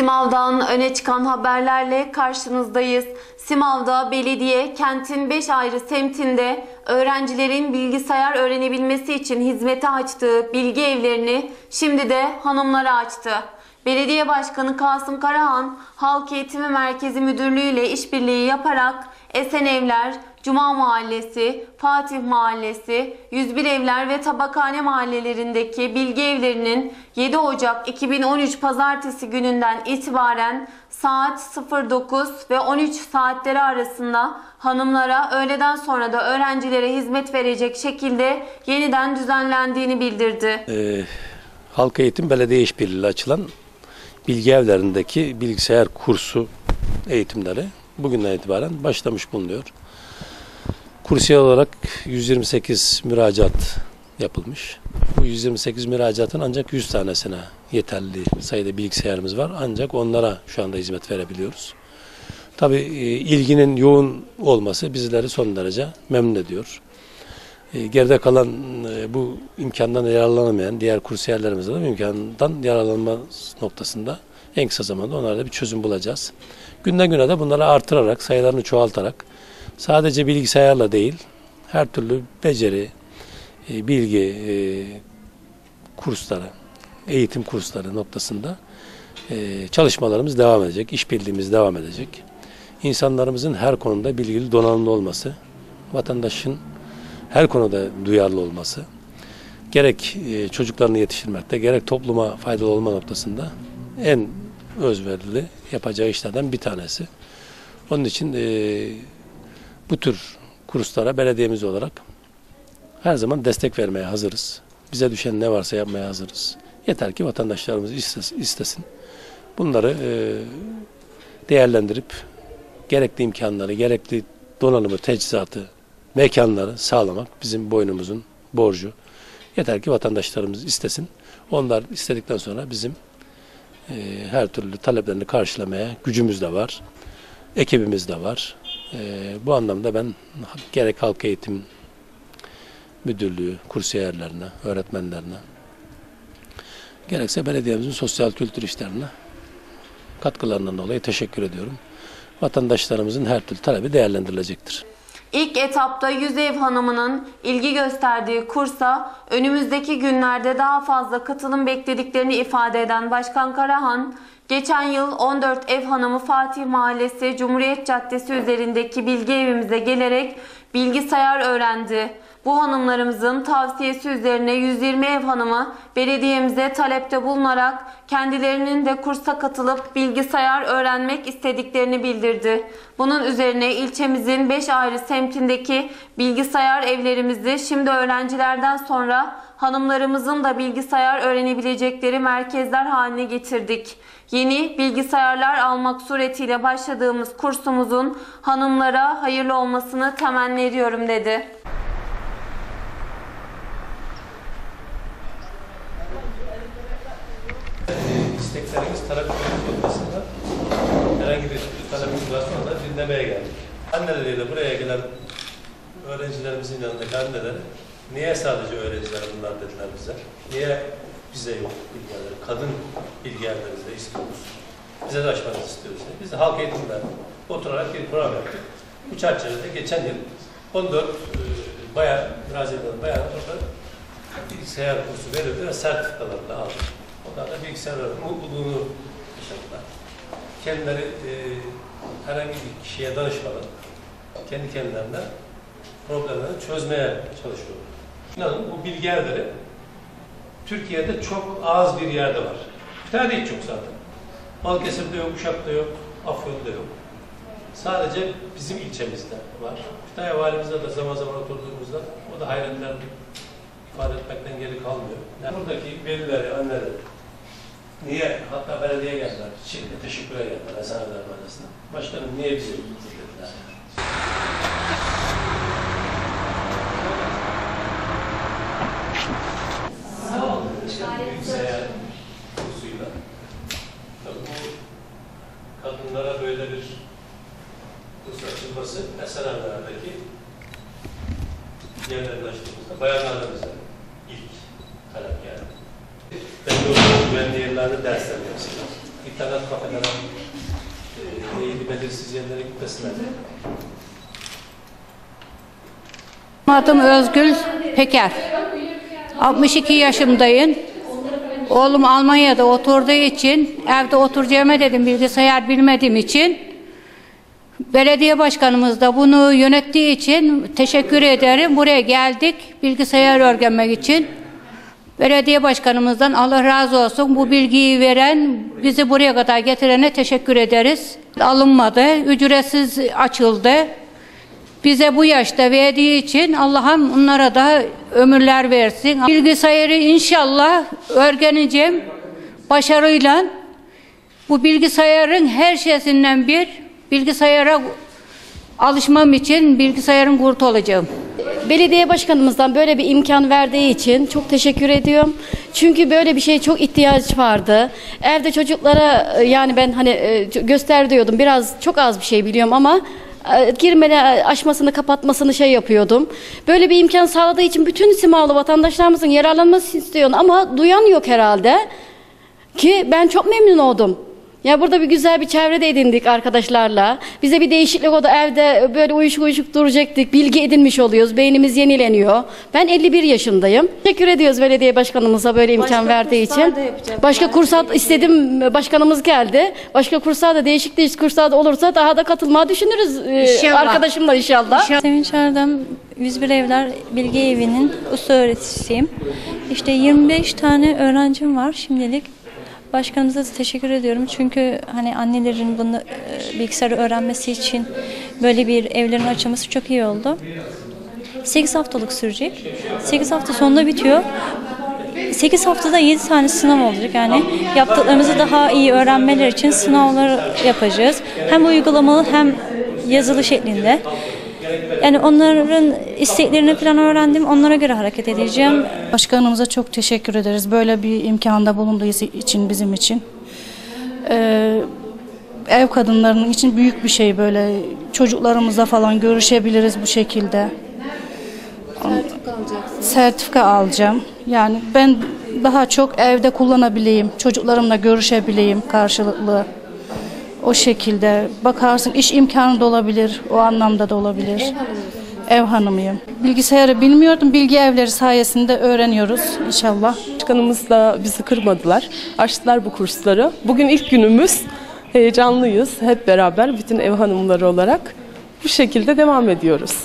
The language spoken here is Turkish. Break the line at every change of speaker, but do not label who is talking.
Simav'dan öne çıkan haberlerle karşınızdayız. Simav'da belediye kentin 5 ayrı semtinde öğrencilerin bilgisayar öğrenebilmesi için hizmete açtığı bilgi evlerini şimdi de hanımlara açtı. Belediye Başkanı Kasım Karahan, Halk Eğitimi Merkezi Müdürlüğü ile işbirliği yaparak Esen Evler, Cuma Mahallesi, Fatih Mahallesi, 101 Evler ve Tabakhane mahallelerindeki bilgi evlerinin 7 Ocak 2013 Pazartesi gününden itibaren saat 09 ve 13 saatleri arasında hanımlara öğleden sonra da öğrencilere hizmet verecek şekilde yeniden düzenlendiğini bildirdi.
Ee, Halk Eğitim Belediye İşbirliği açılan bilgi evlerindeki bilgisayar kursu eğitimleri bugünden itibaren başlamış bulunuyor. Kursiyer olarak 128 müracaat yapılmış. Bu 128 müracaatın ancak 100 tanesine yeterli sayıda bilgisayarımız var. Ancak onlara şu anda hizmet verebiliyoruz. Tabii e, ilginin yoğun olması bizleri son derece memnun ediyor. E, Geride kalan e, bu imkandan yararlanamayan diğer kursiyerlerimize de bu imkandan yararlanma noktasında en kısa zamanda onlara da bir çözüm bulacağız. Günden güne de bunları artırarak, sayılarını çoğaltarak sadece bilgisayarla değil, her türlü beceri, e, bilgi e, kursları, eğitim kursları noktasında e, çalışmalarımız devam edecek, işbirliğimiz devam edecek. İnsanlarımızın her konuda bilgili donanımlı olması, vatandaşın her konuda duyarlı olması, gerek çocuklarını yetiştirmekte, gerek topluma faydalı olma noktasında en özverili yapacağı işlerden bir tanesi. Onun için e, bu tür kurslara belediyemiz olarak her zaman destek vermeye hazırız. Bize düşen ne varsa yapmaya hazırız. Yeter ki vatandaşlarımız istes- istesin. Bunları e, değerlendirip gerekli imkanları, gerekli donanımı, teçhizatı, mekanları sağlamak bizim boynumuzun borcu. Yeter ki vatandaşlarımız istesin. Onlar istedikten sonra bizim e, her türlü taleplerini karşılamaya gücümüz de var. Ekibimiz de var. E, bu anlamda ben gerek halk eğitim müdürlüğü, kursiyerlerine, öğretmenlerine, gerekse belediyemizin sosyal kültür işlerine katkılarından dolayı teşekkür ediyorum. Vatandaşlarımızın her türlü talebi değerlendirilecektir.
İlk etapta 100 ev hanımının ilgi gösterdiği kursa önümüzdeki günlerde daha fazla katılım beklediklerini ifade eden Başkan Karahan, geçen yıl 14 ev hanımı Fatih Mahallesi Cumhuriyet Caddesi üzerindeki bilgi evimize gelerek bilgisayar öğrendi. Bu hanımlarımızın tavsiyesi üzerine 120 ev hanımı belediyemize talepte bulunarak kendilerinin de kursa katılıp bilgisayar öğrenmek istediklerini bildirdi. Bunun üzerine ilçemizin 5 ayrı semtindeki bilgisayar evlerimizi şimdi öğrencilerden sonra hanımlarımızın da bilgisayar öğrenebilecekleri merkezler haline getirdik. Yeni bilgisayarlar almak suretiyle başladığımız kursumuzun hanımlara hayırlı olmasını temenni ediyorum dedi.
isteklerimiz, taleplerimiz noktasında herhangi bir talebimiz varsa da dinlemeye geldik. Anneleriyle buraya gelen öğrencilerimizin yanındaki anneler niye sadece öğrenciler bunlar dediler bize? Niye bize yok bilgiler, kadın bilgilerimizi istiyoruz? Bize de açmanızı istiyoruz. Biz de halk eğitimde oturarak bir program yaptık. Bu çerçevede geçen yıl 14 e, bayan, eden bayan orada bilgisayar kursu verildi ve sertifikalarını aldı. Onlar da bilgisayar öğrenimi mutluluğunu yaşadılar. Kendileri e, herhangi bir kişiye danışmadan kendi kendilerine problemlerini çözmeye çalışıyorlar. İnanın bu bilgi evleri Türkiye'de çok az bir yerde var. Bir tane hiç yok zaten. Balıkesir'de yok, Uşak'ta yok, Afyon'da yok. Sadece bizim ilçemizde var. Kütahya valimizde de zaman zaman oturduğumuzda o da hayretlerini ifade etmekten geri kalmıyor. Yani buradaki velileri, anneleri niye hatta belediye geldiler. Şimdi teşekkür geldiler Esenler Mahallesi'ne. Başkanım niye bizi dediler. Kursuyla. Tabii bu kadınlara böyle bir kurs açılması Esenler'deki yerlerini açtığımızda bayanlarla bize ilk talep geldi. Teknoloji güvenliği yerlerinde dersler. İlk internet kafelere, neydi belirsiz yerlere gitmesinler.
Adım Özgül Peker. 62 yaşımdayım. Oğlum Almanya'da oturduğu için evde oturacağıma dedim bilgisayar bilmediğim için. Belediye başkanımız da bunu yönettiği için teşekkür ederim. Buraya geldik bilgisayar öğrenmek için. Belediye başkanımızdan Allah razı olsun. Bu bilgiyi veren, bizi buraya kadar getirene teşekkür ederiz. Alınmadı, ücretsiz açıldı. Bize bu yaşta verdiği için Allah'ım onlara da ömürler versin. Bilgisayarı inşallah öğreneceğim başarıyla. Bu bilgisayarın her şeysinden bir bilgisayara alışmam için bilgisayarın kurt olacağım.
Belediye başkanımızdan böyle bir imkan verdiği için çok teşekkür ediyorum. Çünkü böyle bir şeye çok ihtiyaç vardı. Evde çocuklara e, yani ben hani e, göster diyordum. Biraz çok az bir şey biliyorum ama e, girmene açmasını kapatmasını şey yapıyordum. Böyle bir imkan sağladığı için bütün Simalı vatandaşlarımızın yararlanmasını istiyorum ama duyan yok herhalde. Ki ben çok memnun oldum. Ya burada bir güzel bir çevre de edindik arkadaşlarla. Bize bir değişiklik oldu. Evde böyle uyuşuk uyuşuk duracaktık. Bilgi edinmiş oluyoruz. Beynimiz yenileniyor. Ben 51 yaşındayım. Teşekkür ediyoruz belediye başkanımıza böyle imkan verdiği için. Başka kurslar istedim. Başkanımız geldi. Başka kurslar da değişik değişik kurslar da olursa daha da katılmayı düşünürüz. ee,
İnşallah.
Arkadaşımla inşallah.
Sevinç Erdem 101 Evler Bilgi Evi'nin usta öğretisiyim. İşte 25 tane öğrencim var şimdilik. Başkanımıza da teşekkür ediyorum. Çünkü hani annelerin bunu e, bilgisayarı öğrenmesi için böyle bir evlerin açılması çok iyi oldu. 8 haftalık sürecek. 8 hafta sonunda bitiyor. 8 haftada 7 tane sınav olacak. Yani yaptıklarımızı daha iyi öğrenmeler için sınavlar yapacağız. Hem uygulamalı hem yazılı şeklinde. Yani onların isteklerini falan öğrendim. Onlara göre hareket edeceğim.
Başkanımıza çok teşekkür ederiz. Böyle bir imkanda bulunduğu için bizim için. Ee, ev kadınlarının için büyük bir şey böyle. Çocuklarımızla falan görüşebiliriz bu şekilde. Sertifika alacaksın. Sertifika alacağım. Yani ben daha çok evde kullanabileyim. Çocuklarımla görüşebileyim karşılıklı. O şekilde bakarsın iş imkanı da olabilir. O anlamda da olabilir. Ev hanımıyım. Bilgisayarı bilmiyordum. Bilgi evleri sayesinde öğreniyoruz inşallah.
Başkanımız da bizi kırmadılar. Açtılar bu kursları. Bugün ilk günümüz. Heyecanlıyız hep beraber bütün ev hanımları olarak. Bu şekilde devam ediyoruz.